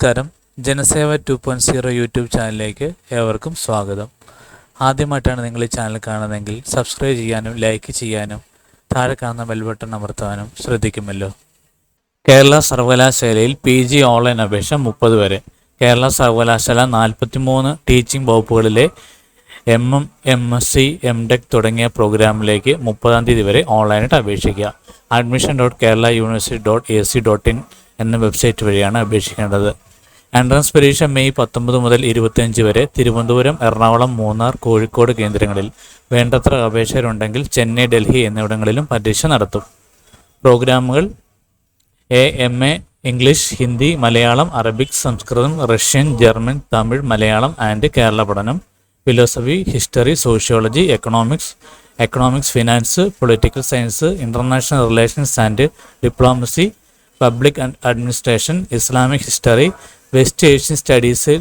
നമസ്കാരം. Janaseva two point zero YouTube ചാനലിലേക്ക് ഏവർക്കും സ്വാഗതം. ആദ്യമായിട്ടാണ് നിങ്ങൾ ഈ ചാനൽ കാണുന്നതെങ്കിൽ സബ്സ്ക്രൈബ് ചെയ്യാനും ലൈക്ക് ചെയ്യാനും താഴെ കാണുന്ന ബെൽ ബട്ടൺ അമർത്താനും ശ്രദ്ധിക്കുമല്ലോ. കേരള സർവകലാശാലയിൽ പി ജി ഓൺലൈൻ അപേക്ഷ മുപ്പത് വരെ. കേരള സർവകലാശാല നാൽപ്പത്തിമൂന്ന് ടീച്ചിങ് വകുപ്പുകളിലെ M M M S C M tech തുടങ്ങിയ പ്രോഗ്രാമിലേക്ക് മുപ്പതാം തീയതി വരെ ഓൺലൈനായിട്ട് അപേക്ഷിക്കുക. Admission dot Kerala university dot A C dot in എന്ന വെബ്സൈറ്റ് വഴിയാണ് അപേക്ഷിക്കേണ്ടത്. എൻട്രൻസ് പരീക്ഷ മെയ് പത്തൊമ്പത് മുതൽ ഇരുപത്തിയഞ്ച് വരെ തിരുവനന്തപുരം എറണാകുളം മൂന്നാർ കോഴിക്കോട് കേന്ദ്രങ്ങളിൽ വേണ്ടത്ര അപേക്ഷകരുണ്ടെങ്കിൽ ചെന്നൈ ഡൽഹി എന്നിവിടങ്ങളിലും പരീക്ഷ നടത്തും. പ്രോഗ്രാമുകൾ A M A English Hindi Malayalam Arabic Samskritam Russian German Tamil Malayalam and Kerala പഠനം philosophy history sociology economics economics finance political science international relations and diplomacy public administration Islamic history west Asian studies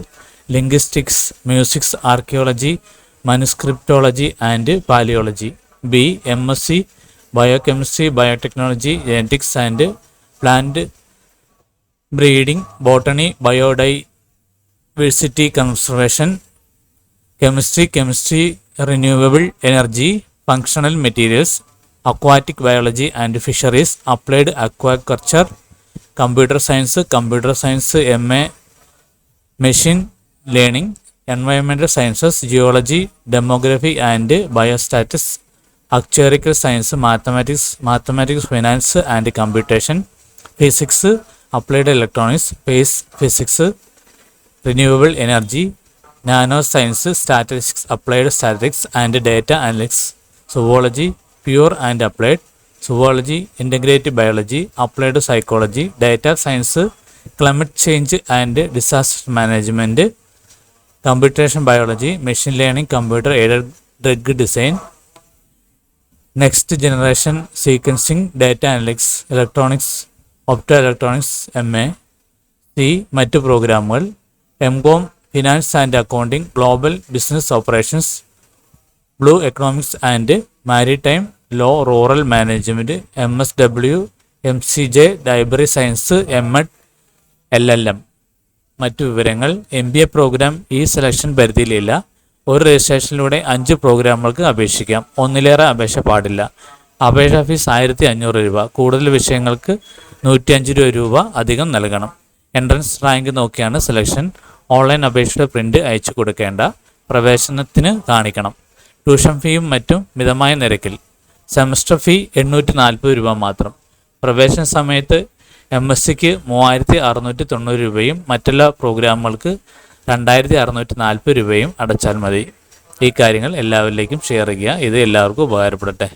linguistics musics archaeology manuscriptology and palaeology B M S C biochemistry biotechnology genetics and plant breeding botany biodiversity conservation chemistry chemistry renewable energy functional materials aquatic biology and fisheries applied aquaculture computer science computer science M A machine learning എൻവയോൺമെന്റൽ sciences geology demography and biostatistics അക്ചറിക്കൽ science mathematics mathematics finance and computation physics applied electronics space physics renewable energy nano science statistics applied statics and data analytics zoology pure and applied zoology integrative biology applied psychology data science climate change and disaster management computation biology machine learning computer aided drug design next generation sequencing data analytics electronics opto electronics M A C മറ്റ് പ്രോഗ്രാമുകൾ M com finance and accounting global business operations blue economics and maritime law rural management M S W M C J library science M ed L L M മറ്റു വിവരങ്ങൾ M B A program ഈ selection പരിധിയിലില്ല. ഒരു രജിസ്ട്രേഷനിലൂടെ അഞ്ച് പ്രോഗ്രാമുകൾക്ക് അപേക്ഷിക്കാം. ഒന്നിലേറെ അപേക്ഷ പാടില്ല. അപേക്ഷാ ഫീസ് ആയിരത്തി അഞ്ഞൂറ് രൂപ. കൂടുതൽ വിഷയങ്ങൾക്ക് നൂറ്റിയഞ്ച് രൂപ രൂപ അധികം നൽകണം. എൻട്രൻസ് റാങ്ക് നോക്കിയാണ് സെലക്ഷൻ ഓൺലൈൻ അപേക്ഷയുടെ പ്രിന്റ് അയച്ചു കൊടുക്കേണ്ട. പ്രവേശനത്തിന് കാണിക്കണം. ട്യൂഷൻ ഫീയും മറ്റും മിതമായ നിരക്കിൽ. സെമസ്റ്റർ ഫീ എണ്ണൂറ്റി നാൽപ്പത് രൂപ മാത്രം. പ്രവേശന സമയത്ത് എം എസ് സിക്ക് മൂവായിരത്തി അറുന്നൂറ്റി തൊണ്ണൂറ് രൂപയും മറ്റെല്ലാ പ്രോഗ്രാമുകൾക്ക് രണ്ടായിരത്തി അറുന്നൂറ്റി നാൽപ്പത് രൂപയും അടച്ചാൽ മതി. ഈ കാര്യങ്ങൾ എല്ലാവരിലേക്കും ഷെയർ ചെയ്യുക. ഇത് എല്ലാവർക്കും ഉപകാരപ്പെടട്ടെ.